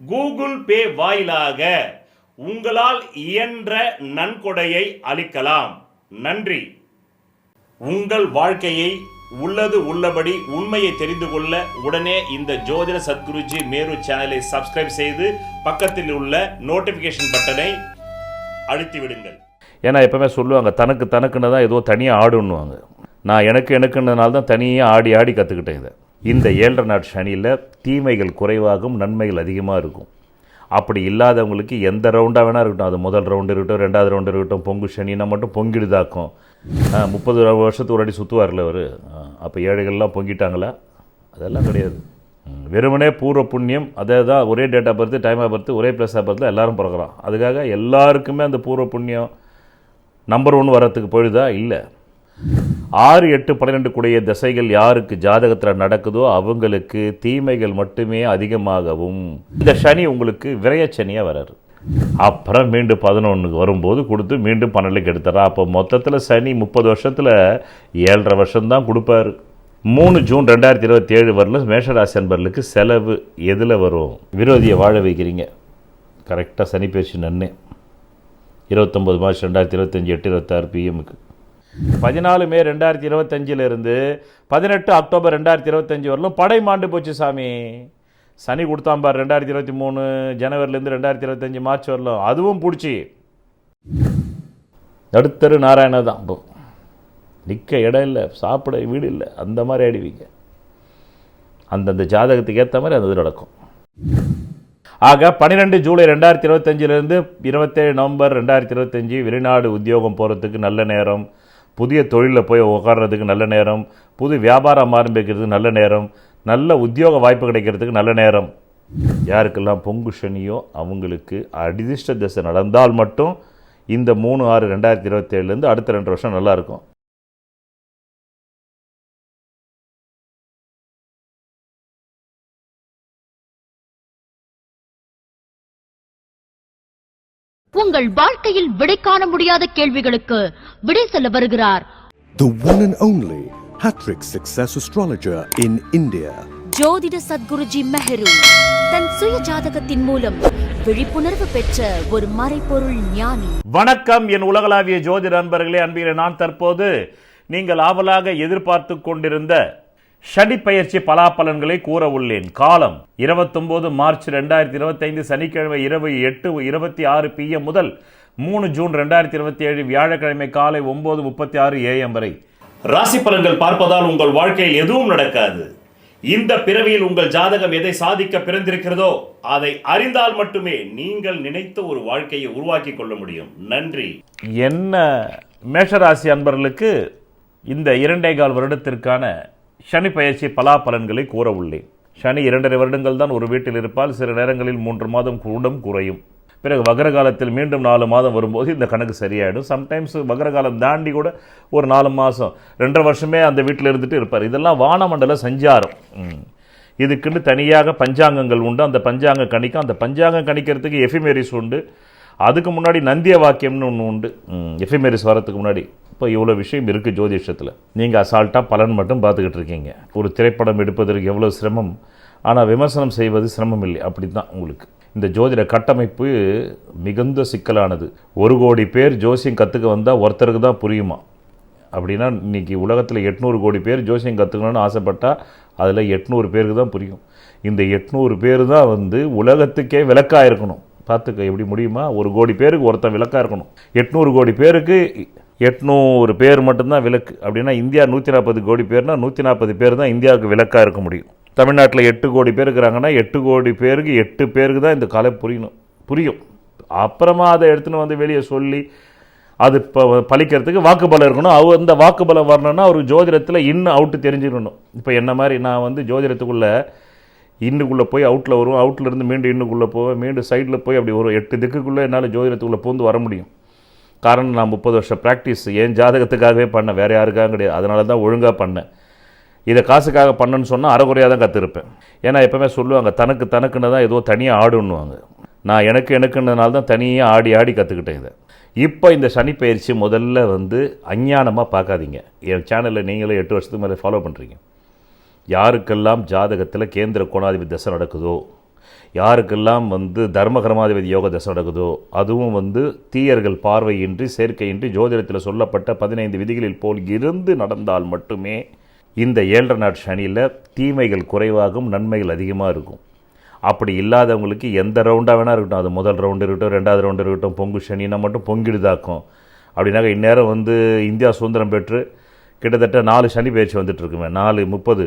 Google Pay வாயிலாக உங்களால் இயன்ற நன்கொடையை அளிக்கலாம். நன்றி. உங்கள் வாழ்க்கையை உள்ளது உள்ளபடி உண்மையை தெரிந்து கொள்ள உடனே இந்த ஜோதிட சத்குருஜி மேரு சேனலை சப்ஸ்கிரைப் செய்து பக்கத்தில் உள்ள நோட்டிஃபிகேஷன் பட்டனை அழுத்தி விடுங்கள் ஏன்னா எப்பவுமே சொல்லுவாங்க தனக்கு தனக்குன்னு தான் ஏதோ தனியாக ஆடுன்னுவாங்க. நான் எனக்கு எனக்குன்றதுனால தான் தனியாக ஆடி ஆடி கற்றுக்கிட்டேன் இதை. இந்த ஏழரை நாள் சனியில் தீமைகள் குறைவாகும் நன்மைகள் அதிகமாக இருக்கும். அப்படி இல்லாதவங்களுக்கு எந்த ரவுண்டாக வேணால் இருக்கட்டும். அது முதல் ரவுண்டு இருக்கட்டும் ரெண்டாவது ரவுண்டு இருக்கட்டும் பொங்கு சனினா மட்டும் பொங்கிடுதாக்கும் முப்பது வருஷத்துக்கு ஒரு அடி சுற்றுவார்ல அவர். அப்போ ஏழைகள்லாம் பொங்கிட்டாங்களா? அதெல்லாம் கிடையாது. வெறுமனே பூர்வ புண்ணியம் அதே தான் ஒரே date of birth time of birth ஒரே பிளேஸ் ஆஃப் பர்த்தில் எல்லோரும் பிறகுறோம் அதுக்காக எல்லாருக்குமே அந்த பூர்வ புண்ணியம் நம்பர் ஒன் வரத்துக்கு போயிடுதா? இல்லை. ஆறு எட்டு பன்னிரெண்டு கூடிய திசைகள் யாருக்கு ஜாதகத்தில் நடக்குதோ அவங்களுக்கு தீமைகள் மட்டுமே அதிகமாகவும் இந்த சனி உங்களுக்கு விரயச்சனியாக வராரு. அப்புறம் மீண்டும் பதினொன்றுக்கு வரும்போது கொடுத்து மீண்டும் பன்னெண்டுக்கு எடுத்துறா அப்போ மொத்தத்தில் சனி முப்பது வருஷத்தில் ஏழரை வருஷம்தான் கொடுப்பாரு. மூணு ஜூன் ரெண்டாயிரத்தி இருபத்தி ஏழு வரல மேஷராசி அன்பர்களுக்கு செலவு எதில் வரும்? விரோதியை வாழ வைக்கிறீங்க. கரெக்டாக சனி பேச்சு நன்னு. இருபத்தொம்பது மார்ச் ரெண்டாயிரத்தி இருபத்தஞ்சி எட்டு இருபத்தாறு பிஎம்க்கு பதினாலு மே ரெண்டாயிரத்தி இருபத்தஞ்சிலிருந்து பதினெட்டு அக்டோபர் ரெண்டாயிரத்தி இருபத்தஞ்சி வரலும் படை மாண்டு போச்சு சாமி. சனி கொடுத்தான் பார் ரெண்டாயிரத்தி இருபத்தி மூணு ஜனவரிலேருந்து ரெண்டாயிரத்தி இருபத்தஞ்சி மார்ச் வரலும். அதுவும் பிடிச்சி. நடுத்தரு நாராயண தான். இப்போ நிற்க இடம் இல்லை சாப்பிட வீடு இல்லை. அந்த மாதிரி ஆயிடுவீங்க. அந்தந்த ஜாதகத்துக்கு ஏற்ற மாதிரி அந்த இது நடக்கும். ஆக பன்னிரெண்டு ஜூலை ரெண்டாயிரத்தி இருபத்தஞ்சிலிருந்து இருபத்தேழு நவம்பர் ரெண்டாயிரத்தி இருபத்தஞ்சி வெளிநாடு உத்தியோகம் போகிறதுக்கு நல்ல நேரம். புதிய தொழிலில் போய் உட்கார்றதுக்கு நல்ல நேரம் புது வியாபாரம் ஆரம்பிக்கிறதுக்கு நல்ல நேரம் நல்ல உத்தியோக வாய்ப்பு கிடைக்கிறதுக்கு நல்ல நேரம். யாருக்கெல்லாம் பொங்கு சனியோ அவங்களுக்கு அதிர்ஷ்ட திசை நடந்தால் மட்டும் இந்த மூணு ஆறு ரெண்டாயிரத்தி இருபத்தேழுலேருந்து அடுத்த ரெண்டு வருஷம் நல்லாயிருக்கும் உங்கள் வாழ்க்கையில் விடை காண முடியாத கேள்விகளுக்கு விடை சொல்ல வருகிறார் The one and only Hattrick Success Astrologer in India. ஜோதிட சத்குருஜி மெஹரு தன் சுய ஜாதகத்தின் மூலம் விழிப்புணர்வு பெற்ற ஒரு மறைபொருள் ஞானி வணக்கம் என் உலகளாவிய ஜோதிட நண்பர்களே அன்பிலே நான் தற்போது நீங்கள் ஆவலாக எதிர்பார்த்து கொண்டிருந்த சனி பயிற்சி பலாபலன்களை கூற உள்ளேன் காலம் 29 மார்ச் ரெண்டாயிரத்தி இருபத்தைந்து சனிக்கிழமை இரவு எட்டு இருபத்தி ஆறு பிஎம் முதல் மூணு ஜூன் ரெண்டாயிரத்தி இருபத்தி ஏழு வியாழக்கிழமை காலை ஒன்பது முப்பத்தி ஆறு ஏஎம் வரை. ராசி பலன்கள் பார்ப்பதால் உங்கள் வாழ்க்கையில் எதுவும் நடக்காது. இந்த பிறவியில் உங்கள் ஜாதகம் எதை சாதிக்க பிறந்திருக்கிறதோ அதை அறிந்தால் மட்டுமே நீங்கள் நினைத்த ஒரு வாழ்க்கையை உருவாக்கி கொள்ள முடியும். நன்றி. என்ன மேஷராசி அன்பர்களுக்கு இந்த இரண்டே கால் வருடத்திற்கான சனி பயிற்சி பலாபலன்களை கூற உள்ளேன் சனி இரண்டரை வருடங்கள் தான் ஒரு வீட்டில் இருப்பால் சில நேரங்களில் மூன்று மாதம் கூடும் குறையும். பிறகு வகர காலத்தில் மீண்டும் நாலு மாதம் வரும்போது இந்த கணக்கு சரியாயிடும். சம்டைம்ஸ் வகர காலம் தாண்டி கூட ஒரு நாலு மாதம் ரெண்டரை வருஷமே அந்த வீட்டில் இருந்துட்டு இருப்பார். இதெல்லாம் வானமண்டல சஞ்சாரம். இதுக்குன்னு தனியாக பஞ்சாங்கங்கள் உண்டு. அந்த பஞ்சாங்க கணிக்கும். அந்த பஞ்சாங்கம் கணிக்கிறதுக்கு எஃபிமெரிஸ் உண்டு. அதுக்கு முன்னாடி நந்திய வாக்கியம்னு ஒன்று உண்டு. எஃபிமெரிஸ் வரதுக்கு முன்னாடி. இப்போ இவ்வளோ விஷயம் இருக்குது ஜோதிஷத்தில். நீங்கள் அசால்ட்டாக பலன் மட்டும் பார்த்துக்கிட்டு இருக்கீங்க. ஒரு திரைப்படம் எடுப்பதற்கு எவ்வளோ சிரமம்? ஆனால் விமர்சனம் செய்வது சிரமம் இல்லை அப்படி தான் உங்களுக்கு. இந்த ஜோதிட கட்டமைப்பு மிகுந்த சிக்கலானது. ஒரு கோடி பேர் ஜோசியம் கற்றுக்க வந்தால் ஒருத்தருக்கு தான் புரியுமா? அப்படின்னா இன்னைக்கு உலகத்தில் எட்நூறு கோடி பேர் ஜோசியம் கற்றுக்கணும்னு ஆசைப்பட்டால் அதில் எட்நூறு பேருக்கு தான் புரியும். இந்த எட்நூறு பேர் தான் வந்து உலகத்துக்கே விளக்காக இருக்கணும். பார்த்துக்க எப்படி முடியுமா? ஒரு கோடி பேருக்கு ஒருத்தன் விளக்காக இருக்கணும். எட்நூறு கோடி பேருக்கு எட்நூறு பேர் மட்டும்தான் விளக்கு. அப்படின்னா இந்தியா நூற்றி நாற்பது கோடி பேர்னா நூற்றி நாற்பது பேர் தான் இந்தியாவுக்கு விளக்காக இருக்க முடியும். தமிழ்நாட்டில் எட்டு கோடி பேர் இருக்கிறாங்கன்னா எட்டு கோடி பேருக்கு எட்டு பேருக்கு தான் இந்த கலை புரியணும். புரியும். அப்புறமா அதை எடுத்துன்னு வந்து வெளியே சொல்லி அது இப்போ பழிக்கிறதுக்கு வாக்குபலம் இருக்கணும். அவ அந்த வாக்குபலம் வரணும்னா அவர் ஜோதிடத்தில் இன்னும் அவுட்டு தெரிஞ்சுக்கணும் இப்போ என்ன மாதிரி நான் வந்து ஜோதிடத்துக்குள்ளே இன்னுக்குள்ளே போய் அவுட்டில் வரும் அவுட்டில் இருந்து மீண்டும் இன்னுக்குள்ளே போவேன். மீண்டும் சைடில் போய் அப்படி ஒரு எட்டு திக்குக்குள்ளே என்னால் ஜோதிடத்துக்குள்ளே பூந்து வர முடியும். காரணம் நான் முப்பது வருஷம் ப்ராக்டிஸ் என் ஜாதகத்துக்காகவே பண்ணேன்? வேறு யாருக்காக கிடையாது. அதனால தான் ஒழுங்காக பண்ணேன். இதை காசுக்காக பண்ணேன்னு சொன்னால் அறகுறையாக தான் கற்றுருப்பேன் ஏன்னா எப்போவுமே சொல்லுவாங்க தனக்கு தனக்குன்னு தான் ஏதோ தனியாக ஆடுன்னுவாங்க. நான் எனக்கு எனக்குன்றதுனால தான் தனியாக ஆடி ஆடி கற்றுக்கிட்டேன் இதை. இப்போ இந்த சனி பயிற்சி முதல்ல வந்து அஞ்ஞானமாக பார்க்காதீங்க. என் சேனலில் நீங்களே எட்டு வருஷத்துக்கு மேலே ஃபாலோ பண்ணுறீங்க யாருக்கெல்லாம் ஜாதகத்தில் கேந்திர கோணாதிபதி தசை நடக்குதோ யாருக்கெல்லாம் வந்து தர்மகரமாதிபதி யோக தசை நடக்குதோ அதுவும் வந்து தீயர்கள் பார்வையின்றி சேர்க்கையின்றி ஜோதிடத்தில் சொல்லப்பட்ட பதினைந்து விதிகளில் போல் இருந்து நடந்தால் மட்டுமே இந்த ஏழரை நாட் சனியில் தீமைகள் குறைவாகும் நன்மைகள் அதிகமாக இருக்கும். அப்படி இல்லாதவங்களுக்கு எந்த ரவுண்டாக வேணால் இருக்கட்டும். அது முதல் ரவுண்டு இருக்கட்டும் ரெண்டாவது ரவுண்டு இருக்கட்டும் பொங்கு சனினா மட்டும் பொங்கிடுதாக்கும். அப்படின்னாக்க இந்நேரம் வந்து இந்தியா சுதந்திரம் பெற்று கிட்டத்தட்ட நாலு சனி பயிற்சி வந்துட்டு இருக்குமே. நாலு முப்பது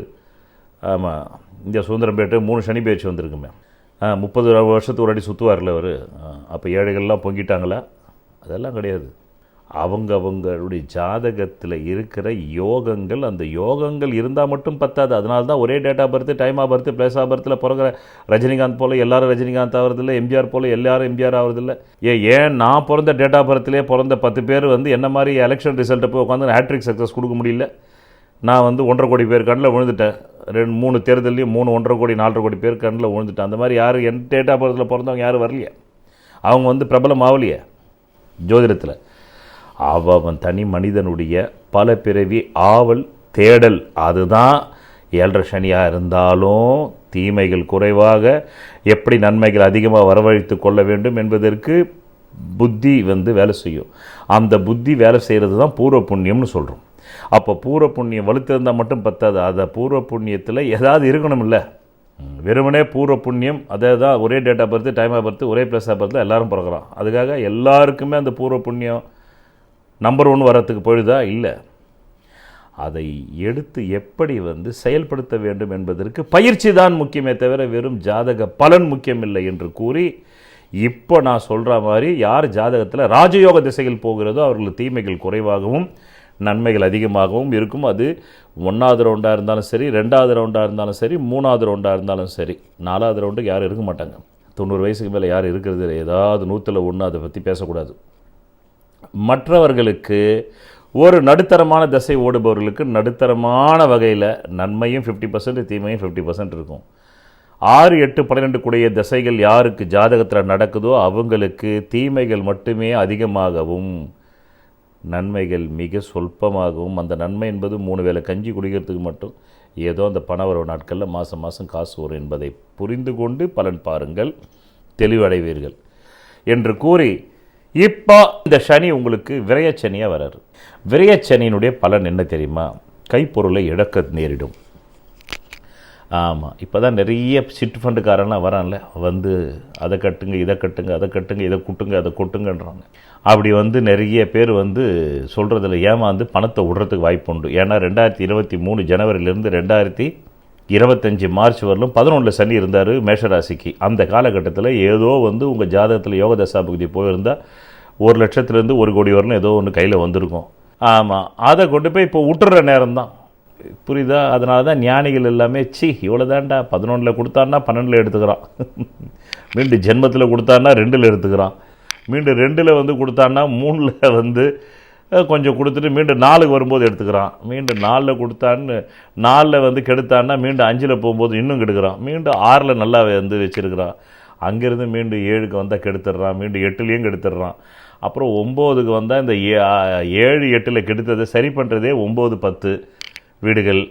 ஆமாம் இந்தியா சுதந்திரம் பெற்று மூணு சனி பயிற்சி வந்திருக்குமே. முப்பது வருஷத்துக்கு ஒரு அடி சுற்றுவார்ல அவர். அப்போ ஏழைகள்லாம் பொங்கிட்டாங்களா? அதெல்லாம் கிடையாது. அவங்க அவங்களுடைய ஜாதகத்தில் இருக்கிற யோகங்கள் அந்த யோகங்கள் இருந்தால் மட்டும் பத்தாது. அதனால தான் ஒரே date of birth time of birth place of பர்த்தில் பிறகுற ரஜினிகாந்த் போல் எல்லாரும் ரஜினிகாந்த் ஆகிறதில்ல எம்ஜிஆர் போல் எல்லாரும் எம்ஜிஆர் ஆகிறதில்ல ஏன் ஏன் நான் பிறந்த டேட் ஆஃப் பர்த்லேயே பிறந்த பத்து பேர் வந்து என்ன மாதிரி எலெக்ஷன் ரிசல்ட்டை போய் உட்காந்து ஹேட்ரிக் சக்ஸஸ் கொடுக்க முடியல? நான் வந்து ஒன்றரை கோடி பேர் கண்ணில் விழுந்துட்டேன். ரெண்டு மூணு தேர்தல்லையும் மூணு ஒன்றரை கோடி நாலரை கோடி பேர் கண்ணில் விழுந்துட்டேன். அந்த மாதிரி யாரும் என் டேட் ஆஃப் பர்த்தில் பிறந்தவங்க யாரும் வரலையே. அவங்க வந்து பிரபலம் ஆகலையே ஜோதிடத்தில். அவன் தனி மனிதனுடைய பல பிறவி ஆவல் தேடல் அதுதான் ஏழரை சனியாக இருந்தாலும் தீமைகள் குறைவாக எப்படி நன்மைகள் அதிகமாக வரவழைத்து கொள்ள வேண்டும் என்பதற்கு புத்தி வந்து வேலை செய்யும். அந்த புத்தி வேலை செய்கிறது தான் பூர்வ புண்ணியம்னு சொல்கிறோம் அப்போ பூர்வ புண்ணியம் வலுத்திருந்தால் மட்டும் பத்தாது. அதை பூர்வ புண்ணியத்தில் ஏதாவது இருக்கணும்ல. இல்லை வெறுமனே பூர்வ புண்ணியம் அதே தான் ஒரே date of time of birth ஒரே பிளேஸ் ஆஃப் பர்த்தில் எல்லாரும் பிறகுறோம் அதுக்காக எல்லாருக்குமே அந்த பூர்வ புண்ணியம் நம்பர் ஒன் வரத்துக்கு போயிடுதா? இல்லை. அதை எடுத்து எப்படி வந்து செயல்படுத்த வேண்டும் என்பதற்கு பயிற்சி தான் முக்கியமே தவிர வெறும் ஜாதக பலன் முக்கியமில்லை என்று கூறி இப்போ நான் சொல்கிற மாதிரி யார் ஜாதகத்தில் ராஜயோக திசையில் போகிறதோ அவர்களுக்கு தீமைகள் குறைவாகவும் நன்மைகள் அதிகமாகவும் இருக்கும். அது ஒன்றாவது ரவுண்டாக இருந்தாலும் சரி ரெண்டாவது ரவுண்டாக இருந்தாலும் சரி மூணாவது ரவுண்டாக இருந்தாலும் சரி. நாலாவது ரவுண்டுக்கு யாரும் இருக்க மாட்டாங்க. தொண்ணூறு வயசுக்கு மேலே யாரும் இருக்கிறது இல்லை. ஏதாவது நூற்றில் ஒன்று அதை பற்றி பேசக்கூடாது. மற்றவர்களுக்கு ஒரு நடுத்தரமான திசை ஓடுபவர்களுக்கு நடுத்தரமான வகையில் நன்மையும் ஃபிஃப்டி பர்சன்ட் தீமையும் ஃபிஃப்டி பர்சன்ட் இருக்கும். ஆறு எட்டு பன்னிரெண்டு கூடிய திசைகள் யாருக்கு ஜாதகத்தில் நடக்குதோ அவங்களுக்கு தீமைகள் மட்டுமே அதிகமாகவும் நன்மைகள் மிக சொல்பமாகவும் அந்த நன்மை என்பது மூணு வேளை கஞ்சி குடிக்கிறதுக்கு மட்டும் ஏதோ அந்த பணவரவு நாட்களில் மாதம் மாதம் காசு வரும் என்பதை புரிந்து கொண்டு பலன் பாருங்கள் தெளிவடைவீர்கள் என்று கூறி இப்போ இந்த சனி உங்களுக்கு விரையச்சனியாக வராரு. விரையச்சனியினுடைய பலன் என்ன தெரியுமா? கைப்பொருளை இழக்க நேரிடும். ஆமாம் இப்போ தான் நிறைய சிட் ஃபண்டுக்காரெல்லாம் வரான்ல. வந்து அதை கட்டுங்க இதை கட்டுங்க அதை கட்டுங்க இதை கூட்டுங்க அதை கொட்டுங்கன்றாங்க. அப்படி வந்து நிறைய பேர் வந்து சொல்கிறதுல ஏமாந்து பணத்தை விடுறதுக்கு வாய்ப்பு உண்டு. ஏன்னா ரெண்டாயிரத்தி இருபத்தி மூணு ஜனவரியிலேருந்து ரெண்டாயிரத்தி இருபத்தஞ்சி மார்ச் வரலும் பதினொன்றில் சனி இருந்தார் மேஷராசிக்கு. அந்த காலகட்டத்தில் ஏதோ வந்து உங்கள் ஜாதகத்தில் யோக தசாபகுதி போயிருந்தால் ஒரு லட்சத்துலேருந்து ஒரு கோடி வரலும் ஏதோ ஒன்று கையில் வந்திருக்கும். ஆமாம் அதை கொண்டு போய் இப்போ விட்டுற நேரம் தான் புரியுதா? அதனால தான் ஞானிகள் எல்லாமே சி இவ்வளோ தான்டா பதினொன்றில் கொடுத்தான்னா பன்னெண்டில் எடுத்துக்கிறான். மீண்டும் ஜென்மத்தில் கொடுத்தான்னா ரெண்டில் எடுத்துக்கிறான். மீண்டும் ரெண்டில் வந்து கொடுத்தான்னா மூணில் வந்து கொஞ்சம் கொடுத்துட்டு மீண்டும் நாலுக்கு வரும்போது எடுத்துக்கிறான். மீண்டும் நாலில் கொடுத்தான்னு நாலில் வந்து கெடுத்தான்னா மீண்டும் அஞ்சில் போகும்போது இன்னும் கெடுக்கிறான். மீண்டும் ஆறில் நல்லா வந்து வச்சுருக்கிறான். அங்கேருந்து மீண்டும் ஏழுக்கு வந்தால் கெடுத்துடுறான். மீண்டும் எட்டுலேயும் கெடுத்துடுறான். அப்புறம் ஒம்போதுக்கு வந்தால் இந்த ஏ- ஏழு எட்டில் கெடுத்ததை சரி பண்ணுறதே ஒம்பது பத்து. வீடுகள்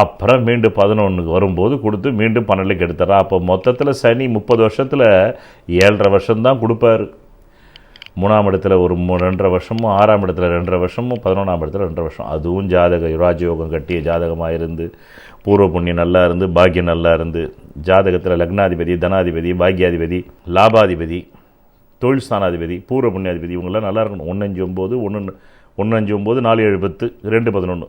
அப்புறம் மீண்டும் பதினொன்றுக்கு வரும்போது கொடுத்து மீண்டும் பன்னெண்டுக்கு எடுத்துறா அப்போ மொத்தத்தில் சனி முப்பது வருஷத்தில் ஏழரை வருஷம்தான் கொடுப்பாரு. மூணாம் இடத்துல ஒரு மூ ரெண்டரை வருஷமும் ஆறாம் இடத்துல ரெண்டரை வருஷமும் பதினொன்றாம் இடத்துல ரெண்டரை வருஷம். அதுவும் ஜாதக ராஜயோகம் கட்டிய ஜாதகமாக இருந்து பூர்வ புண்ணியம் நல்லா இருந்து பாக்கியம் நல்லா இருந்து ஜாதகத்தில் லக்னாதிபதி தனாதிபதி பாக்கியாதிபதி லாபாதிபதி தொழில் ஸ்தானாதிபதி பூர்வ புண்ணியாதிபதி இவங்கெல்லாம் நல்லா இருக்கணும். ஒன்று அஞ்சு ஒம்பது ஒன்று ஒன்று அஞ்சு ஒம்பது நாலு ஏழு பத்து ரெண்டு பதினொன்று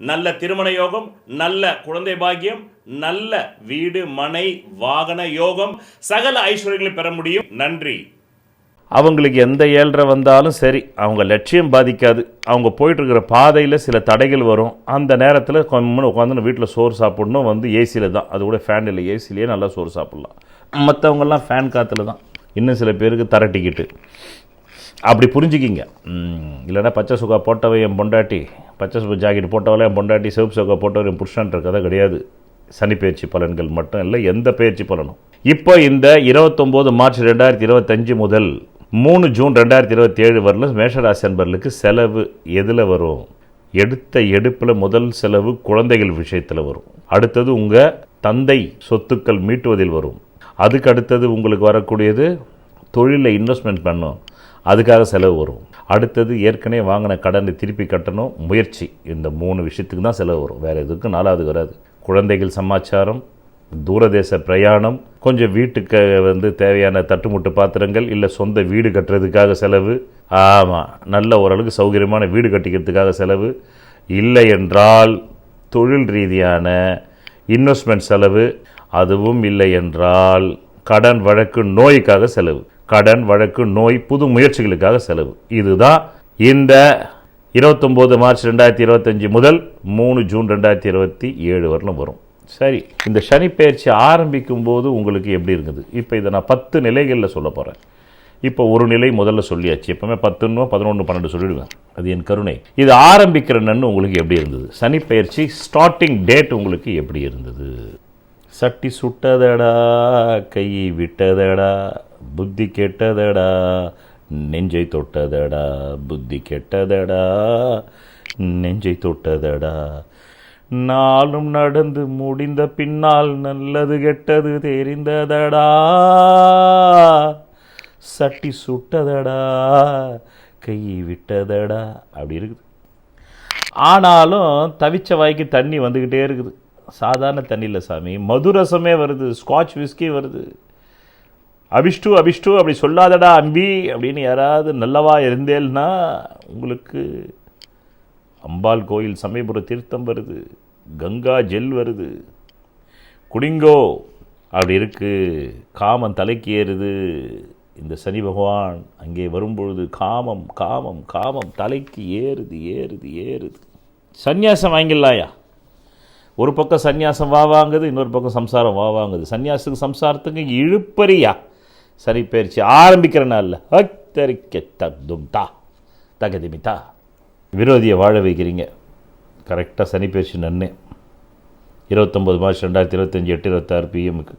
நல்ல திருமண யோகம் நல்ல குழந்தை பாக்கியம் நல்ல வீடு மனை வாகன யோகம் சகல ஐஸ்வர்யங்களை பெற முடியும். நன்றி. அவங்களுக்கு எந்த ஏழ்ரை வந்தாலும் சரி அவங்க லட்சியம் பாதிக்காது. அவங்க போயிட்டுருக்கிற பாதையில் சில தடைகள் வரும். அந்த நேரத்தில் கொஞ்சம் உட்காந்து வீட்டில் சோறு சாப்பிடணும் வந்து ஏசியில் தான். அது கூட ஃபேன் இல்லை ஏசிலேயே நல்லா சோறு சாப்பிட்லாம். மற்றவங்கெல்லாம் ஃபேன் காற்றுல தான். இன்னும் சில பேருக்கு தரட்டிக்கிட்டு அப்படி புரிஞ்சுக்கிங்க. இல்லைன்னா பச்சை சுகா போட்டவை என் பொண்டாட்டி. பச்சை ஜாக்கெட் போட்டவளே என் பொண்டாட்டி சிவப்பு சோக்கை போட்டவரையும் புருஷன்ன்ற கதை கிடையாது. சனி பயிற்சி பலன்கள் மட்டும் இல்லை எந்த பயிற்சி பலனும். இப்போ இந்த இருபத்தொம்போது மார்ச் ரெண்டாயிரத்தி இருபத்தஞ்சு முதல் மூணு ஜூன் ரெண்டாயிரத்தி இருபத்தி ஏழு வரலும் மேஷராசி அன்பர்களுக்கு செலவு எதில் வரும்? எடுத்த எடுப்பில் முதல் செலவு குழந்தைகள் விஷயத்தில் வரும். அடுத்தது உங்கள் தந்தை சொத்துக்கள் மீட்டுவதில் வரும். அதுக்கு அடுத்தது உங்களுக்கு வரக்கூடியது தொழிலில் இன்வெஸ்ட்மெண்ட் பண்ணும் அதுக்காக செலவு வரும். அடுத்தது ஏற்கனவே வாங்கின கடனை திருப்பி கட்டணும். முயற்சி. இந்த மூணு விஷயத்துக்கு தான் செலவு வரும். வேறு எதுக்கும் நாலாவது வராது. குழந்தைகள் சமாச்சாரம் தூரதேச பிரயாணம் கொஞ்சம் வீட்டுக்கு வந்து தேவையான தட்டுமுட்டு பாத்திரங்கள் இல்லை சொந்த வீடு கட்டுறதுக்காக செலவு. ஆமாம் நல்ல ஓரளவுக்கு சௌகரியமான வீடு கட்டிக்கிறதுக்காக செலவு. இல்லை என்றால் தொழில் ரீதியான இன்வெஸ்ட்மெண்ட் செலவு. அதுவும் இல்லை என்றால் கடன் வழக்கு நோய்க்காக செலவு. கடன் வழக்கு நோய் புது முயற்சிகளுக்காக செலவு. இதுதான் இந்த இருபத்தொம்போது மார்ச் ரெண்டாயிரத்தி இருபத்தஞ்சி முதல் மூணு ஜூன் ரெண்டாயிரத்தி இருபத்தி ஏழு வரலும் வரும். சரி இந்த சனி பயிற்சி ஆரம்பிக்கும் போது உங்களுக்கு எப்படி இருக்குது இப்போ இதை நான் பத்து நிலைகளில் சொல்ல போகிறேன் இப்போ ஒரு நிலை முதல்ல சொல்லியாச்சு. எப்பவுமே பத்துன்னு பதினொன்று பன்னெண்டு சொல்லிடுவேன். அது என் கருணை. இது ஆரம்பிக்கிற நன்னு உங்களுக்கு எப்படி இருந்தது? சனி பயிற்சி ஸ்டார்டிங் டேட் உங்களுக்கு எப்படி இருந்தது? சட்டி சுட்டதடா கை விட்டதடா புத்தி கெட்டதடா நெஞ்சை தொட்டதடா புத்தி கெட்டதடா நெஞ்சை தொட்டதடா. நாளும் நடந்து முடிந்த பின்னால் நல்லது கெட்டது தெரிந்ததடா. சட்டி சுட்டதடா கை விட்டதடா. அப்படி இருக்குது. ஆனாலும் தவிச்ச வாய்க்கு தண்ணி வந்துக்கிட்டே இருக்குது. சாதாரண தண்ணியில் சாமி. மதுரசமே வருது ஸ்காட்ச் விஸ்கி வருது. அபிஷ்டு அபிஷ்டு அப்படி சொல்லாதடா அம்பி அப்படின்னு யாராவது நல்லவா இருந்தேன்னா உங்களுக்கு அம்பாள் கோயில் சமயபுர தீர்த்தம் வருது கங்கா ஜெல் வருது குடிங்கோ அப்படி இருக்கு காமம் தலைக்கு ஏறுது. இந்த சனி பகவான் அங்கே வரும்பொழுது காமம் காமம் காமம் தலைக்கு ஏறுது ஏறுது ஏறுது. சந்நியாசம் வாங்கிடலாயா? ஒரு பக்கம் சந்நியாசம் வா வாங்குது இன்னொரு பக்கம் சம்சாரம் வா வாங்குது. சந்நியாசத்துக்கு சம்சாரத்துக்கு இழுப்பறியா? சனி பயிற்சி ஆரம்பிக்கிற நாளில். ஹத்தரிக்க தத்தும் தா. தகதிமிதா விரோதியை வாழ வைக்கிறீங்க. கரெக்டாக சனி பயிற்சி நன்னு. இருபத்தொம்போது மார்ச் ரெண்டாயிரத்தி இருபத்தஞ்சி எட்டு இருபத்தாறு பிஎம்க்கு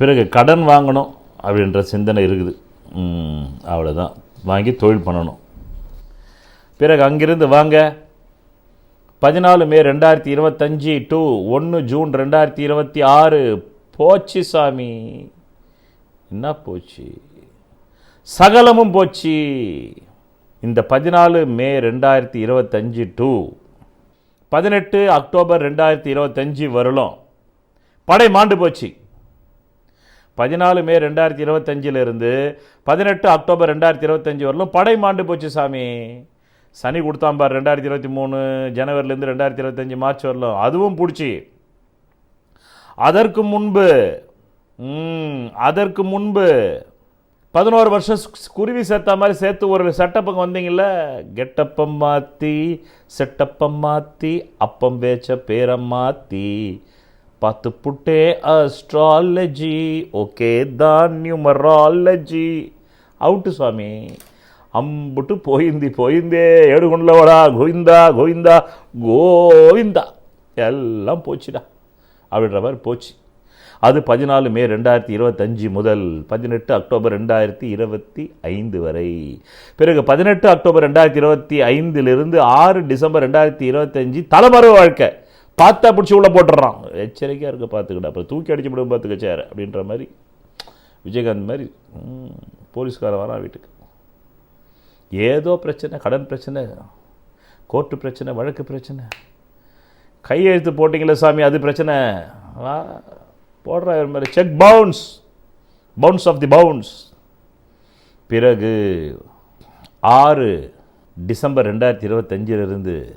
பிறகு கடன் வாங்கணும் அப்படின்ற சிந்தனை இருக்குது. அவ்வளோதான் வாங்கி தொழில் பண்ணணும். பிறகு அங்கிருந்து வாங்க. பதினாலு மே ரெண்டாயிரத்தி இருபத்தஞ்சி டு ஒன்று ஜூன் ரெண்டாயிரத்தி இருபத்தி ஆறு. போச்சு சாமி. என்ன போச்சு? சகலமும் போச்சு. இந்த பதினாலு மே ரெண்டாயிரத்தி இருபத்தஞ்சி டூ பதினெட்டு அக்டோபர் ரெண்டாயிரத்தி இருபத்தஞ்சி வருடம் படை மாண்டு போச்சு. பதினாலு மே ரெண்டாயிரத்தி இருபத்தஞ்சிலிருந்து பதினெட்டு அக்டோபர் ரெண்டாயிரத்தி இருபத்தஞ்சி வரலும் படை மாண்டு போச்சு சாமி. சனி கொடுத்தாம்பார் ரெண்டாயிரத்தி இருபத்தி மூணு ஜனவரிலேருந்து ரெண்டாயிரத்தி இருபத்தஞ்சி மார்ச் வரலும். அதுவும் பிடிச்சி. அதற்கு முன்பு அதற்கு முன்பு பதினோரு வருஷம் குருவி சேர்த்த மாதிரி சேர்த்து ஒரு செட்டப்புக்கு வந்தீங்கல்ல? கெட்டப்பம் மாற்றி செட்டப்பம் மாற்றி அப்பம் பேச்ச பேரம் மாற்றி பார்த்து புட்டே அஸ்ட்ராலஜி ஓகே தான் நியூமராலஜி அவுட்டு சுவாமி அம்புட்டு போயிந்தி போயிந்தே ஏடுகுண்டலவடா கோவிந்தா கோவிந்தா கோவிந்தா. எல்லாம் போச்சுடா. அப்படின்ற மாதிரி போச்சு. அது பதினாலு மே ரெண்டாயிரத்தி இருபத்தஞ்சு முதல் பதினெட்டு அக்டோபர் ரெண்டாயிரத்தி இருபத்தி ஐந்து வரை. பிறகு பதினெட்டு அக்டோபர் ரெண்டாயிரத்தி இருபத்தி ஐந்திலிருந்து ஆறு டிசம்பர் ரெண்டாயிரத்தி இருபத்தஞ்சு தலைமறை வாழ்க்கை. பார்த்தா பிடிச்சி உள்ளே போட்டுடுறான். எச்சரிக்கையாக இருக்க பார்த்துக்கிட்ட அப்புறம் தூக்கி அடிச்சு விடும் பார்த்துக்க சேர. அப்படின்ற மாதிரி விஜயகாந்த் மாதிரி போலீஸ்கார வரான் வீட்டுக்கு. ஏதோ பிரச்சனை கடன் பிரச்சனை கோர்ட்டு பிரச்சனை வழக்கு பிரச்சனை. கையெழுத்து போட்டிங்களே சாமி அது பிரச்சனை. போடுறா இவர் மாதிரி check bounce bounce of the bounce பிறகு ஆறு டிசம்பர் ரெண்டாயிரத்தி இருபத்தஞ்சிலிருந்து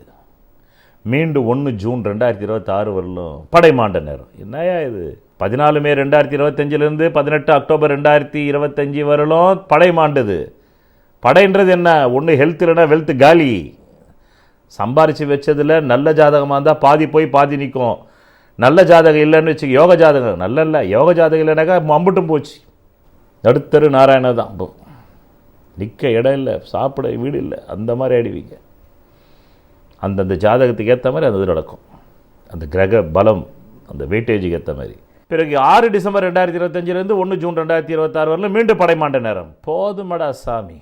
மீண்டும் ஒன்று ஜூன் ரெண்டாயிரத்தி இருபத்தாறு வரலும் படைமாண்ட நேரம். என்னையா இது? பதினாலு மே ரெண்டாயிரத்தி இருபத்தஞ்சிலிருந்து பதினெட்டு அக்டோபர் ரெண்டாயிரத்தி இருபத்தஞ்சி வரலும் படைமாண்டது. படைன்றது என்ன? ஒன்று ஹெல்த் இல்லைன்னா வெல்த் காலி. சம்பாரித்து வச்சதில் நல்ல ஜாதகமாக இருந்தால் பாதி போய் பாதி நிற்கும் நல்ல ஜாதகம் இல்லைன்னு வச்சு யோக ஜாதகம். நல்ல இல்லை யோக ஜாதகம் இல்லைனாக்கா மம்பட்டும் போச்சு. நடுத்தரு நாராயண தான். இப்போ நிற்க இடம் இல்லை சாப்பிட வீடு இல்லை. அந்த மாதிரி ஆயிடுவீங்க. அந்தந்த ஜாதகத்துக்கு ஏற்ற மாதிரி அந்த இது நடக்கும். அந்த கிரக பலம் அந்த வெயிட்டேஜுக்கு ஏற்ற மாதிரி. பிறகு ஆறு டிசம்பர் ரெண்டாயிரத்தி இருபத்தஞ்சிலேருந்து ஒன்று ஜூன் ரெண்டாயிரத்தி இருபத்தாறு வரலும் மீண்டும் படைமாண்ட நேரம். போதுமடா சாமி.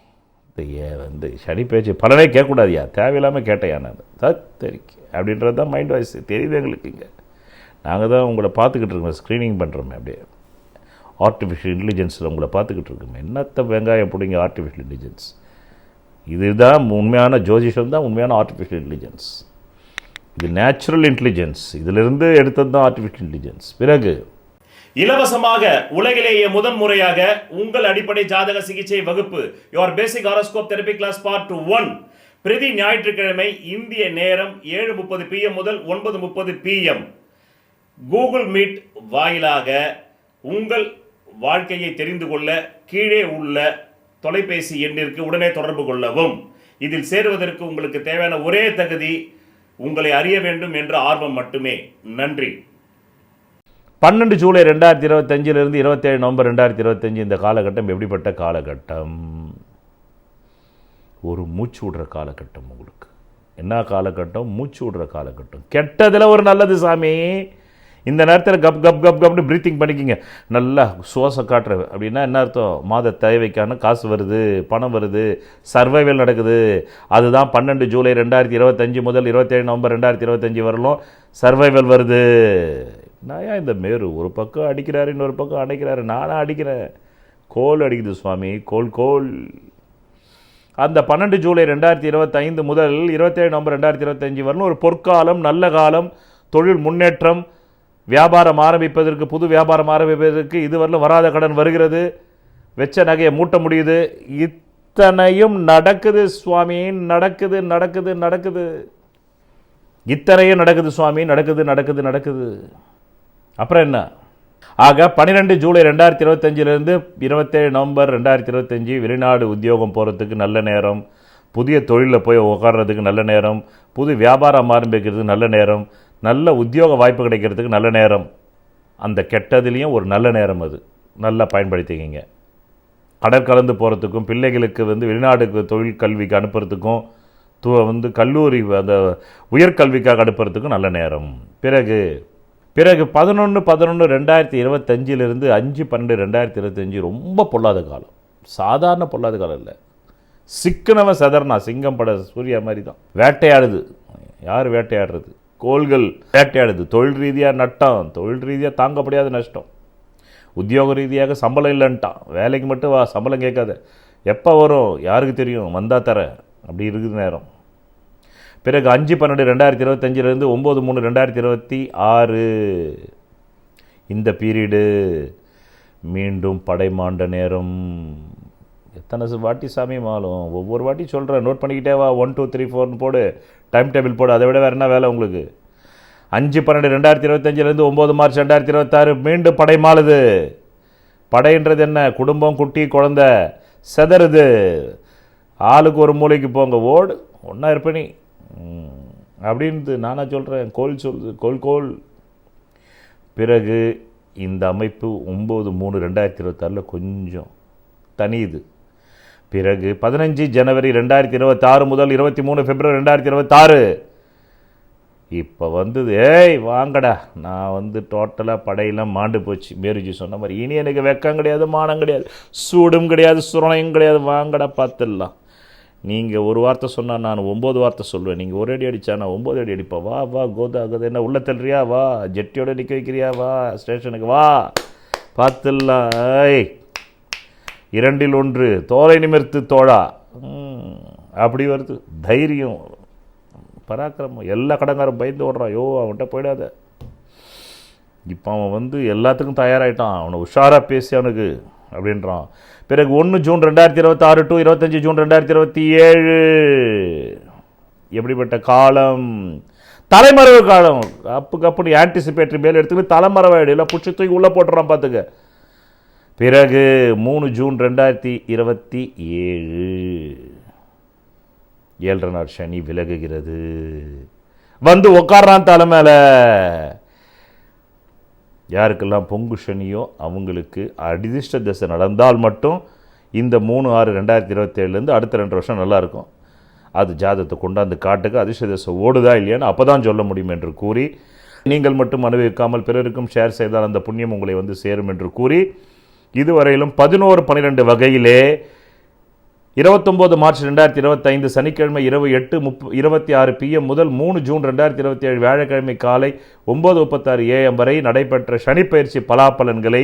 இந்த ஏ- வந்து சனி பேச்சு பலனே கேட்கக்கூடாதியா தேவையில்லாமல் கேட்டையா நான். தத்தரிக்கு. அப்படின்றது தான் மைண்ட் வாய்ஸ் தெரியுது எங்களுக்கு இங்கே. நாங்கள் தான் உங்களை பார்த்துக்கிட்டு இருக்கோம் ஸ்க்ரீனிங் பண்ணுறோமே அப்படியே. ஆர்டிஃபிஷியல் இன்டெலிஜென்ஸில் உங்களை பார்த்துக்கிட்டு இருக்கோமே. என்னத்த வெங்காயம் பிடிங்க ஆர்டிஃபிஷியல் இன்டெலிஜென்ஸ் இதுதான் உண்மையான ஜோதிஷம் தான் உண்மையான ஆர்டிஃபிஷியல் இன்டெலிஜென்ஸ் இது நேச்சுரல் இன்டெலிஜென்ஸ் இதிலிருந்து எடுத்தது தான் ஆர்டிஃபிஷியல் இன்டெலிஜென்ஸ் பிறகு இலவசமாக உலகிலேயே முதன் முறையாக உங்கள் அடிப்படை ஜாதக சிகிச்சை வகுப்பு your basic horoscope therapy class part one பிரதி ஞாயிற்றுக்கிழமை இந்திய நேரம் ஏழு முப்பது பிஎம் முதல் ஒன்பது முப்பது பிஎம் கூகுள் மீட் வாயிலாக உங்கள் வாழ்க்கையை தெரிந்து கொள்ள கீழே உள்ள தொலைபேசி எண்ணிற்கு உடனே தொடர்பு கொள்ளவும். இதில் சேருவதற்கு உங்களுக்கு தேவையான ஒரே தகுதி உங்களை அறிய வேண்டும் என்ற ஆர்வம் மட்டுமே. நன்றி. பன்னெண்டு ஜூலை ரெண்டாயிரத்தி இருபத்தஞ்சிலிருந்து இருபத்தேழு நவம்பர் ரெண்டாயிரத்தி இருபத்தஞ்சு இந்த காலகட்டம் எப்படிப்பட்ட காலகட்டம்? ஒரு மூச்சு விடுற காலகட்டம் உங்களுக்கு. என்ன காலகட்டம்? மூச்சு விடுற காலகட்டம். கெட்டதில் ஒரு நல்லது சாமி. இந்த நேரத்தில் கப் கப் கப் கப்னு ப்ரீத்திங் பண்ணிக்கிங்க. நல்லா சுவாசம் காட்டுற அப்படின்னா என்ன அர்த்தம்? மாத தேவைக்கான காசு வருது பணம் வருது சர்வைவல் நடக்குது. அதுதான் பன்னெண்டு ஜூலை ரெண்டாயிரத்தி இருபத்தஞ்சு முதல் இருபத்தேழு நவம்பர் ரெண்டாயிரத்தி இருபத்தஞ்சு வரலும் சர்வைவல் வருது. நான் ஏன் இந்த மேரு? ஒரு பக்கம் அடிக்கிறாரு இன்னொரு பக்கம் அடைக்கிறாரு நானும் அடிக்கிறேன். கோல் அடிக்குது சுவாமி கோல் கோல். அந்த பன்னெண்டு ஜூலை ரெண்டாயிரத்தி இருபத்தைந்து முதல் இருபத்தேழு நவம்பர் ரெண்டாயிரத்தி இருபத்தஞ்சு வரலும் ஒரு பொற்காலம் நல்ல காலம் தொழில் முன்னேற்றம் வியாபாரம் ஆரம்பிப்பதற்கு புது வியாபாரம் ஆரம்பிப்பதற்கு இதுவரையிலும் வராத கடன் வருகிறது. வெச்ச நகையை மூட்ட முடியுது. இத்தனையும் நடக்குது சுவாமி. நடக்குது நடக்குது நடக்குது. இத்தனையும் நடக்குது சுவாமி. நடக்குது நடக்குது நடக்குது. அப்புறம் என்ன? ஆக பன்னிரெண்டு ஜூலை ரெண்டாயிரத்தி இருபத்தஞ்சிலிருந்து இருபத்தேழு நவம்பர் ரெண்டாயிரத்தி இருபத்தஞ்சி வெளிநாடு உத்தியோகம் போகிறதுக்கு நல்ல நேரம். புதிய தொழிலில் போய் உட்கார்றதுக்கு நல்ல நேரம். புது வியாபாரம் ஆரம்பிக்கிறதுக்கு நல்ல நேரம். நல்ல உத்தியோக வாய்ப்பு கிடைக்கிறதுக்கு நல்ல நேரம். அந்த கெட்டதுலேயும் ஒரு நல்ல நேரம் அது. நல்லா பயன்படுத்திக்கிங்க. கடற்கலந்து போகிறதுக்கும் பிள்ளைகளுக்கு வந்து வெளிநாடுக்கு தொழில் கல்விக்கு அனுப்புறதுக்கும் து வந்து கல்லூரி அந்த உயர்கல்விக்காக அனுப்புறதுக்கும் நல்ல நேரம். பிறகு பிறகு பதினொன்று பதினொன்று ரெண்டாயிரத்தி இருபத்தஞ்சிலிருந்து அஞ்சு பன்னெண்டு ரெண்டாயிரத்தி இருபத்தஞ்சி ரொம்ப பொல்லாத காலம். சாதாரண பொல்லாத காலம் இல்லை. சிக்கனவன் சதர்னா சிங்கம் பட சூர்யா மாதிரி தான். வேட்டையாடுது. யார் வேட்டையாடுறது? கோள்கள் வேட்டையாடுது. தொழில் ரீதியாக நட்டம் தொழில் ரீதியாக தாங்க முடியாத நஷ்டம். உத்தியோக ரீதியாக சம்பளம் இல்லைன்ட்டான். வேலைக்கு மட்டும் வா சம்பளம் கேட்காத. எப்போ வரும்? யாருக்கு தெரியும்? வந்தால் தர. அப்படி இருக்குது நேரம். பிறகு அஞ்சு பன்னெண்டு ரெண்டாயிரத்தி இருபத்தஞ்சிலேருந்து ஒம்பது மூணு ரெண்டாயிரத்தி இருபத்தி ஆறு. இந்த பீரியடு மீண்டும் படைமாண்ட நேரம். எத்தனை வாட்டி சாமி மாலும்? ஒவ்வொரு வாட்டி சொல்கிறேன் நோட் பண்ணிக்கிட்டே வா. ஒன் டூ த்ரீ ஃபோர்னு போடு. டைம் டேபிள் போடு. அதை விட வேறு என்ன வேலை உங்களுக்கு? அஞ்சு பன்னெண்டு ரெண்டாயிரத்தி இருபத்தஞ்சிலேருந்து ஒம்பது மார்ச் ரெண்டாயிரத்தி இருபத்தாறு மீண்டும் படை மாளுது. படைன்றது என்ன? குடும்பம் குட்டி குழந்த. செதறுது. ஆளுக்கு ஒரு மூலைக்கு போங்க. ஓடு. ஒன்றா இருப்பேனி நீ. நானாக அப்படின்ட்டு சொல்கிறேன் கோல் சொல்லுது. கோல் கோல். பிறகு இந்த அமைப்பு ஒம்பது மூணு ரெண்டாயிரத்தி இருபத்தாறில் கொஞ்சம் தனியுது. பிறகு பதினஞ்சு ஜனவரி ரெண்டாயிரத்தி இருபத்தாறு முதல் இருபத்தி மூணு பிப்ரவரி ரெண்டாயிரத்தி இருபத்தாறு. இப்போ வந்தது ஏய் வாங்கடா. நான் வந்து டோட்டலாக படையெல்லாம் மாண்டு போச்சு. மேரிஜி சொன்ன மாதிரி இனி எனக்கு வெக்கம் கிடையாது மானம் கிடையாது சூடும் கிடையாது சுரணையும் கிடையாது. வாங்கடா பார்த்துடலாம். நீங்கள் ஒரு வார்த்தை சொன்னால் நான் ஒம்பது வார்த்தை சொல்லுவேன் நீங்கள் ஒரு அடி அடித்தா நான் ஒம்பது அடி அடிப்பேன். வா வா கோதா கோதா என்ன உள்ள தள்ளுறியா? வா ஜெட்டியோட நிற்க வைக்கிறியா? வா ஸ்டேஷனுக்கு வா. பார்த்துடலாம். ஏய் இரண்டில் ஒன்று தோலை நிமிர்த்து தோழா. அப்படி வருது. தைரியம். பராக்கிரமம். எல்லா கடங்காரும் பயந்து ஓடுறான். யோ அவன்கிட்ட போயிடாத. இப்போ அவன் வந்து எல்லாத்துக்கும் தயாராகிட்டான் அவனை உஷாராக பேசி அவனுக்கு அப்படின்றான். பிறகு ஒன்று ஜூன் ரெண்டாயிரத்தி இருபத்தாறு டு இருபத்தஞ்சி ஜூன் ரெண்டாயிரத்தி இருபத்தி ஏழு. எப்படிப்பட்ட காலம்? தலைமறைவு காலம். அப்பு கப்புன்னு ஆன்டிசிபேட்டரி மேல் எடுத்துக்கிட்டு தலைமறைவாயிடு இல்லை பிடிச்சி தூக்கி உள்ளே போட்டுறான் பார்த்துக்க பிறகு மூணு ஜூன் ரெண்டாயிரத்தி இருபத்தி ஏழு. ஏழரை நாள் சனி விலகுகிறது. வந்து உட்கார்றான் தலை மேலே. யாருக்கெல்லாம் பொங்கு சனியோ அவங்களுக்கு அதிர்ஷ்ட தசை நடந்தால் மட்டும் இந்த மூணு ஆறு ரெண்டாயிரத்தி இருபத்தேழுலேருந்து அடுத்த ரெண்டு வருஷம் நல்லாயிருக்கும் அது ஜாதகத்தை கொண்டாந்து காட்டுக்கு அதிர்ஷ்ட தசை ஓடுதா இல்லையான்னு அப்போ தான் சொல்ல முடியும் என்று கூறி நீங்கள் மட்டும் அனுபவிக்காமல் பிறருக்கும் ஷேர் செய்தால் அந்த புண்ணியம் உங்களை வந்து சேரும் என்று கூறி இதுவரையிலும் பதினோரு பன்னிரெண்டு வகையிலே இருபத்தொம்போது மார்ச் ரெண்டாயிரத்தி இருபத்தைந்து சனிக்கிழமை இரவு எட்டு முப்ப இருபத்தி ஆறு பிஎம் முதல் மூணு ஜூன் ரெண்டாயிரத்தி இருபத்தி ஏழு வியாழக்கிழமை காலை ஒம்பது முப்பத்தாறு ஏஎம் வரை நடைபெற்ற சனிப்பயிற்சி பலாபலன்களை